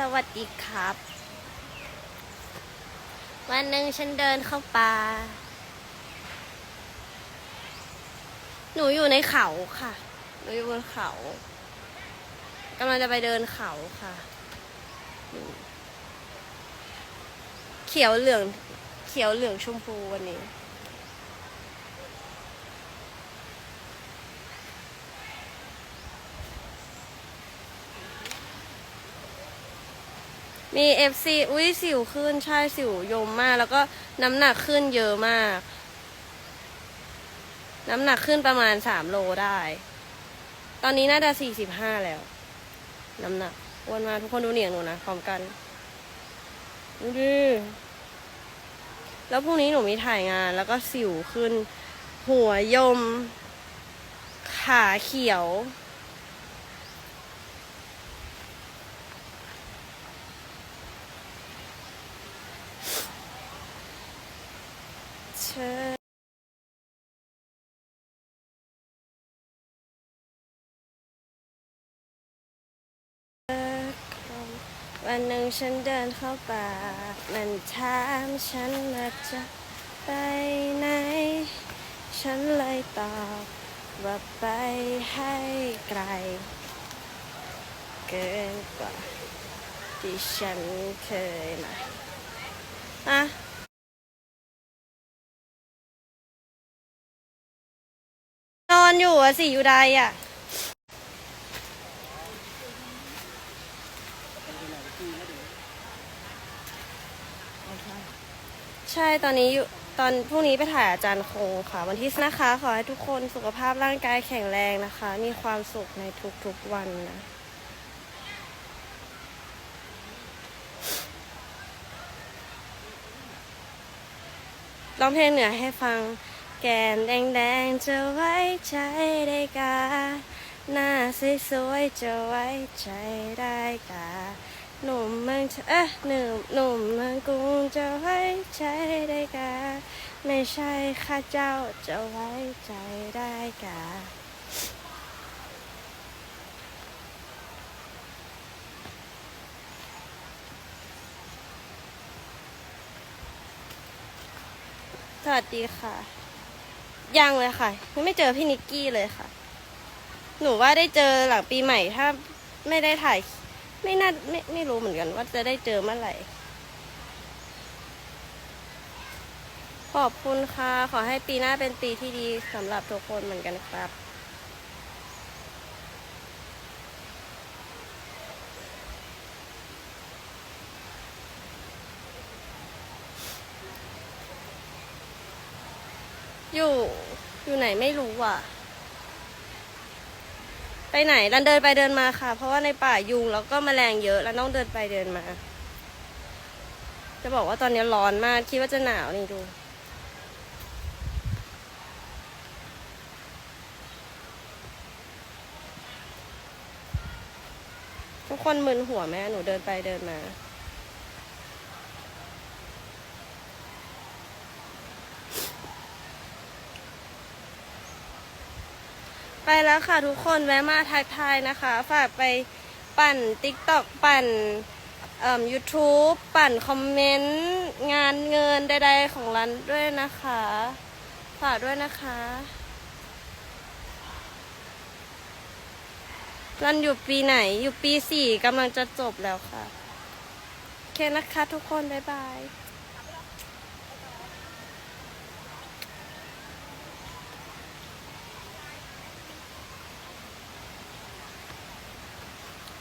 สวัสดีครับ วันหนึ่งฉันเดินเข้าป่า หนูอยู่ในเขาค่ะ หนูอยู่บนเขากำลังจะไปเดินเขาค่ะ เขียวเหลือง เขียวเหลืองชมพูวันนี้ มีเอฟซีอุ้ยสิวขึ้นใช่สิวยมมาก แล้วก็น้ำหนักขึ้นเยอะมาก น้ำหนักขึ้นประมาณสามโลได้ ตอนนี้น่าจะสี่สิบห้าแล้ว น้ำหนักอ้วนมากทุกคนดูเหนียงหนูนะพร้อมกันดูดิแล้วพรุ่งนี้หนูมีถ่ายงาน แล้วก็สิวขึ้น หัวยม ขาเขียว ธอวันหนึ่งฉันเดินเข้าป่า มันถามฉันว่าจะไปไหน ฉันเลยตอบว่าไปให้ไกล เกินกว่าที่ฉันเคยมาอะ อนอยู่อะสิอยู่ใดอะใช่ตอนนี้อยู่ตอนพรุ่งนี้ไปถ่ายอาจารย์คงค่ะ วันที่นะคะ ขอให้ทุกคนสุขภาพร่างกายแข็งแรงนะคะ มีความสุขในทุกๆวันนะร้องเพลงเหนือให้ฟัง แก้มแดงๆจะไว้ใจได้กา หน้าสวยๆจะไว้ใจได้กา หนุ่มเมืองเอ๊ะหนุ่มหนุ่มเมืองกรุงจะไว้ใจได้กา ไม่ใช่ข้าเจ้าจะไว้ใจได้กาสวัสดีค่ะ ยังเลยค่ะยังไม่เจอพี่นิกกี้เลยค่ะ หนูว่าได้เจอหลังปีใหม่ถ้าไม่ได้ถ่าย ไม่น่าไม่ไม่รู้เหมือนกัน ว่าจะได้เจอเมื่อไหร่ ขอบคุณค่ะ ขอให้ปีหน้าเป็นปีที่ดีสำหรับทุกคนเหมือนกันครับ อยู่ อยู่ไหนไม่รู้อะ ไปไหนรันเดินไปเดินมาค่ะ เพราะว่าในป่ายุงแล้วก็แมลงเยอะแล้วต้องเดินไปเดินมา จะบอกว่าตอนนี้ร้อนมาก คิดว่าจะหนาวนี่ดูทุกคนมึนหัวแม่หนูเดินไปเดินมา ไปแล้วค่ะทุกคนแวะมาทักทายนะคะ ฝากไปปั่น TikTok ปั่นเอ่อ YouTube ปั่นคอมเมนต์งานเงินใดๆของรันด้วยนะคะ ฝากด้วยนะคะรันอยู่ปีไหนอยู่ปีสี่กำลังจะจบแล้วค่ะ โอเคนะคะทุกคน บ๊ายบาย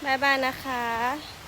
บ๊ายบายนะคะ